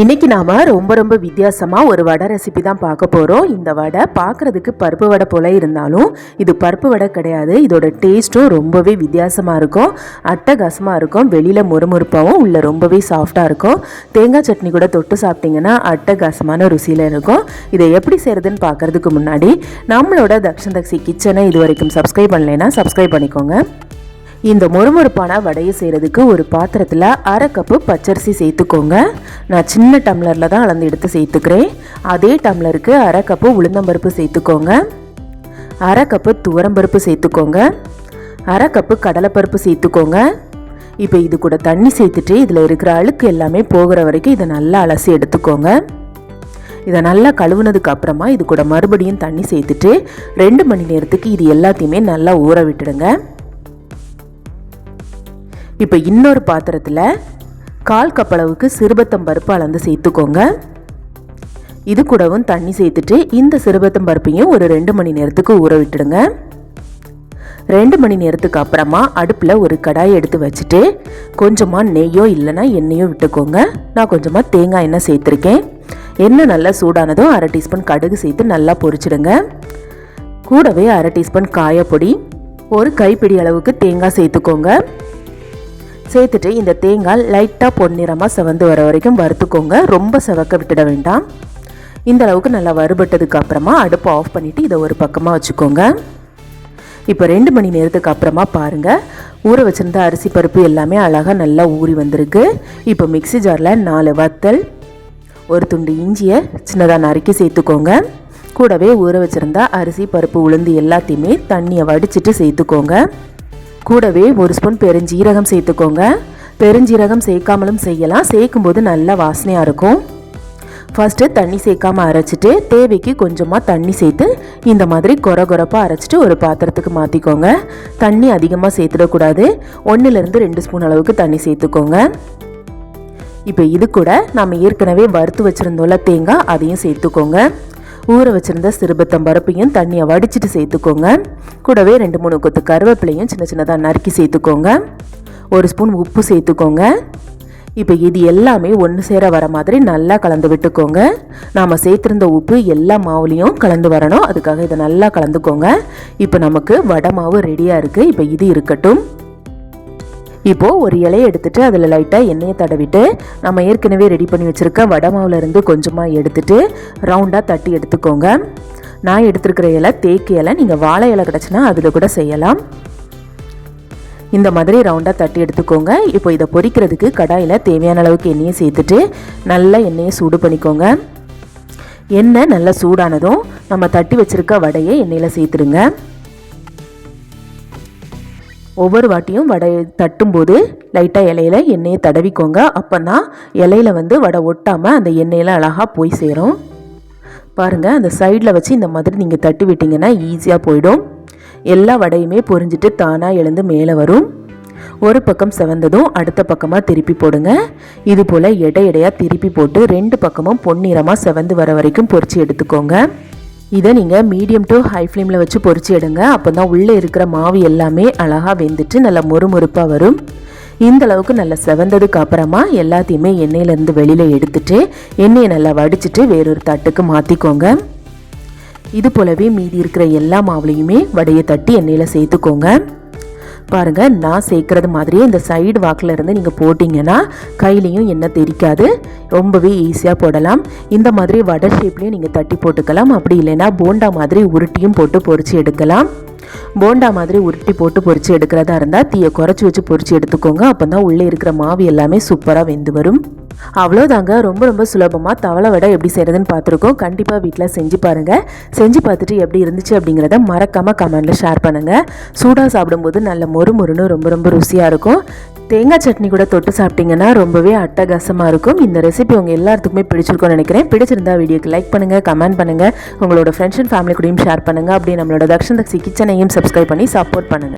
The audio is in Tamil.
இன்னைக்கு நாம ரொம்ப ரொம்ப வித்தியாசமா ஒரு வடை ரெசிபி தான் பார்க்க போறோம். இந்த வடை பார்க்கறதுக்கு பருப்பு வடை போல இருந்தாலும் இது பருப்பு வடை கிடையாது. இதோட டேஸ்ட்டும் ரொம்பவே வித்தியாசமா இருக்கும். அட்டகாசமா இருக்கும். வெளியில முறுமுறுப்பாகவும் உள்ள ரொம்பவே சாஃப்டா இருக்கும். தேங்காய் சட்னி கூட தொட்டு சாப்பிட்டீங்கன்னா அட்டகாசமான ருசியில இருக்கும். இதை எப்படி செய்யறதுன்னு பார்க்கறதுக்கு முன்னாடி நம்மளோட தக்ஷன் தக்ஷி கிச்சனை இது வரைக்கும் சப்ஸ்கிரைப் பண்ணலைன்னா சப்ஸ்கிரைப் பண்ணிக்கோங்க. இந்த மொறுமொறுப்பான வடையை செய்கிறதுக்கு ஒரு பாத்திரத்தில் அரை கப்பு பச்சரிசி சேர்த்துக்கோங்க. நான் சின்ன டம்ளரில் தான் அளந்து எடுத்து சேர்த்துக்கிறேன். அதே டம்ளருக்கு அரை கப்பு உளுந்தம்பருப்பு சேர்த்துக்கோங்க. அரை கப்பு துவரம்பருப்பு சேர்த்துக்கோங்க. அரை கப்பு கடலைப்பருப்பு சேர்த்துக்கோங்க. இப்போ இது கூட தண்ணி சேர்த்துட்டு இதில் இருக்கிற அழுக்கு எல்லாமே போகிற வரைக்கும் இதை நல்லா அலசி எடுத்துக்கோங்க. இதை நல்லா கழுவுனதுக்கு அப்புறமா இது கூட மறுபடியும் தண்ணி சேர்த்துட்டு ரெண்டு மணி நேரத்துக்கு இது எல்லாத்தையுமே நல்லா ஊற விட்டுடுங்க. இப்போ இன்னொரு பாத்திரத்தில் கால் கப்பளவுக்கு சிறுபத்தம் பருப்பு அளந்து சேர்த்துக்கோங்க. இது கூடவும் தண்ணி சேர்த்துட்டு இந்த சிறுபத்தம் பருப்பையும் ஒரு ரெண்டு மணி நேரத்துக்கு ஊற விட்டுடுங்க. ரெண்டு மணி நேரத்துக்கு அப்புறமா அடுப்பில் ஒரு கடாயை எடுத்து வச்சுட்டு கொஞ்சமாக நெய்யோ இல்லைன்னா எண்ணெயோ விட்டுக்கோங்க. நான் கொஞ்சமாக தேங்காய் எண்ணெய் சேர்த்துருக்கேன். எண்ணெய் நல்லா சூடானதும் அரை டீஸ்பூன் கடுகு சேர்த்து நல்லா பொரிச்சிடுங்க. கூடவே அரை டீஸ்பூன் காயப்பொடி ஒரு கைப்பிடி அளவுக்கு தேங்காய் சேர்த்துக்கோங்க. சேர்த்துட்டு இந்த தேங்காய் லைட்டாக பொன்னிறமாக செவந்து வர வரைக்கும் வறுத்துக்கோங்க. ரொம்ப செவக்க விட்டுட வேண்டாம். இந்த அளவுக்கு நல்லா வறுபட்டதுக்கு அப்புறமா அடுப்பை ஆஃப் பண்ணிவிட்டு இதை ஒரு பக்கமாக வச்சுக்கோங்க. இப்போ ரெண்டு மணி நேரத்துக்கு அப்புறமா பாருங்கள் ஊற வச்சுருந்த அரிசி பருப்பு எல்லாமே அழகாக நல்லா ஊறி வந்திருக்கு. இப்போ மிக்சி ஜாரில் நாலு வத்தல் ஒரு துண்டு இஞ்சியை சின்னதாக நறுக்கி சேர்த்துக்கோங்க. கூடவே ஊற வச்சுருந்தா அரிசி பருப்பு உளுந்து எல்லாத்தையுமே தண்ணியை வடிச்சிட்டு சேர்த்துக்கோங்க. கூடவே ஒரு ஸ்பூன் பெருஞ்சீரகம் சேர்த்துக்கோங்க. பெருஞ்சீரகம் சேர்க்காமலும் செய்யலாம். சேர்க்கும்போது நல்ல வாசனையாக இருக்கும். ஃபஸ்ட்டு தண்ணி சேர்க்காமல் அரைச்சிட்டு தேவைக்கு கொஞ்சமாக தண்ணி சேர்த்து இந்த மாதிரி கொர கொரப்பாக அரைச்சிட்டு ஒரு பாத்திரத்துக்கு மாற்றிக்கோங்க தண்ணி அதிகமாக சேர்த்துடக்கூடாது. ஒன்றுலேருந்து ரெண்டு ஸ்பூன் அளவுக்கு தண்ணி சேர்த்துக்கோங்க. இப்போ இது கூட நம்ம ஏற்கனவே வறுத்து வச்சுருந்தோம்ல தேங்காய் அதையும் சேர்த்துக்கோங்க. ஊற வச்சுருந்த சிறுபத்தம் பருப்பையும் தண்ணியை வடிச்சிட்டு சேர்த்துக்கோங்க. கூடவே ரெண்டு மூணு கொத்து கருவேப்பிலையும் சின்ன சின்னதாக நறுக்கி சேர்த்துக்கோங்க. ஒரு ஸ்பூன் உப்பு சேர்த்துக்கோங்க. இப்போ இது எல்லாமே ஒன்று சேர வர மாதிரி நல்லா கலந்து விட்டுக்கோங்க. நாம் சேர்த்துருந்த உப்பு எல்லா மாவுலேயும் கலந்து வரணும். அதுக்காக இதை நல்லா கலந்துக்கோங்க. இப்போ நமக்கு வடை மாவு ரெடியாக இருக்குது இப்போ இது இருக்கட்டும். இப்போது ஒரு இலையை எடுத்துட்டு அதில் லைட்டாக எண்ணெயை தடவிட்டு நம்ம ஏற்கனவே ரெடி பண்ணி வச்சுருக்க வடை மாவுலேருந்து கொஞ்சமாக எடுத்துட்டு ரவுண்டாக தட்டி எடுத்துக்கோங்க. நான் எடுத்துருக்கிற இலை தேக்கு இலை நீங்கள் வாழை இலை கிடச்சுன்னா அதில் கூட செய்யலாம். இந்த மாதிரி ரவுண்டாக தட்டி எடுத்துக்கோங்க. இப்போ இதை பொரிக்கிறதுக்கு கடாயில் தேவையான அளவுக்கு எண்ணெயை சேர்த்துட்டு நல்லா எண்ணெயை சூடு பண்ணிக்கோங்க. எண்ணெய் நல்லா சூடானதும் நம்ம தட்டி வச்சுருக்க வடையை எண்ணெயில் சேர்த்துடுங்க. ஒவ்வொரு வாட்டியும் வடை தட்டும்போது லைட்டாக இலையில எண்ணெயை தடவிக்கோங்க. அப்போ தான் இலையில வந்து வடை ஒட்டாமல் அந்த எண்ணெயில் அழகாக போய் சேரும். பாருங்கள் அந்த சைடில் வச்சு இந்த மாதிரி நீங்கள் தட்டி விட்டிங்கன்னா ஈஸியாக போயிடும். எல்லா வடையுமே பொறிஞ்சிட்டு தானாக எழுந்து மேலே வரும். ஒரு பக்கம் செவந்ததும் அடுத்த பக்கமாக திருப்பி போடுங்க. இது போல் எடை எடையாக திருப்பி போட்டு ரெண்டு பக்கமும் பொன்னிறமாக செவந்து வர வரைக்கும் பொரித்து எடுத்துக்கோங்க. இதை நீங்கள் மீடியம் டு ஹை ஃப்ளேமில் வச்சு பொறிச்சு எடுங்க. அப்போ தான் உள்ளே இருக்கிற மாவு எல்லாமே அழகாக வெந்துட்டு நல்லா மொறுமொறுப்பாக வரும். இந்த அளவுக்கு நல்லா செவந்ததுக்கு அப்புறமா எல்லாத்தையுமே எண்ணெயிலேருந்து வெளியில் எடுத்துட்டு எண்ணெயை நல்லா வடிச்சிட்டு வேறொரு தட்டுக்கு மாற்றிக்கோங்க இது போலவே மீதி இருக்கிற எல்லா மாவுலையுமே வடையை தட்டி எண்ணெயில் சேர்த்துக்கோங்க. பாருங்கள் நான் சேர்க்குறது மாதிரியே இந்த சைடு வாக்கில் இருந்து நீங்கள் போட்டிங்கன்னா கையிலையும் எண்ணெய் தெரிக்காது. ரொம்பவே ஈஸியாக போடலாம். இந்த மாதிரி வடை ஷேப்லேயும் நீங்கள் தட்டி போட்டுக்கலாம். அப்படி இல்லைன்னா போண்டா மாதிரி உருட்டியும் போட்டு பொறிச்சு எடுக்கலாம். போண்டா மாதிரி உருட்டி போட்டு பொறிச்சு எடுக்கிறதா இருந்தால் தீயை குறைச்சி வச்சு பொறிச்சு எடுத்துக்கோங்க. அப்போ தான் உள்ளே இருக்கிற மாவு எல்லாமே சூப்பராக வெந்து வரும். அவ்வளோதாங்க ரொம்ப ரொம்ப சுலபமாக தவளை வடை எப்படி செய்கிறதுன்னு பார்த்துருக்கோம். கண்டிப்பாக வீட்டில் செஞ்சு பாருங்கள் செஞ்சு பார்த்துட்டு எப்படி இருந்துச்சு அப்படிங்கிறத மறக்காமல் கமெண்டில் ஷேர் பண்ணுங்கள் சூடாக சாப்பிடும்போது நல்ல மொறு மொறுன்னு ரொம்ப ரொம்ப ருசியாக இருக்கும். தேங்காய் சட்னி கூட தொட்டு சாப்பிட்டீங்கன்னா ரொம்பவே அட்டகாசமாக இருக்கும். இந்த ரெசிபி உங்கள் எல்லாத்துக்குமே பிடிச்சிருக்கும்னு நினைக்கிறேன். பிடிச்சிருந்தா வீடியோக்கு லைக் பண்ணுங்கள் கமெண்ட் பண்ணுங்கள் உங்களோட ஃப்ரெண்ட்ஸ் அண்ட் ஃபேமிலி கூடயும் ஷேர் பண்ணுங்கள் அப்படியே நம்மளோட தக்ஷன் தக்ஷி கிச்சனையும் சப்ஸ்கிரைப் பண்ணி சப்போர்ட் பண்ணுங்கள்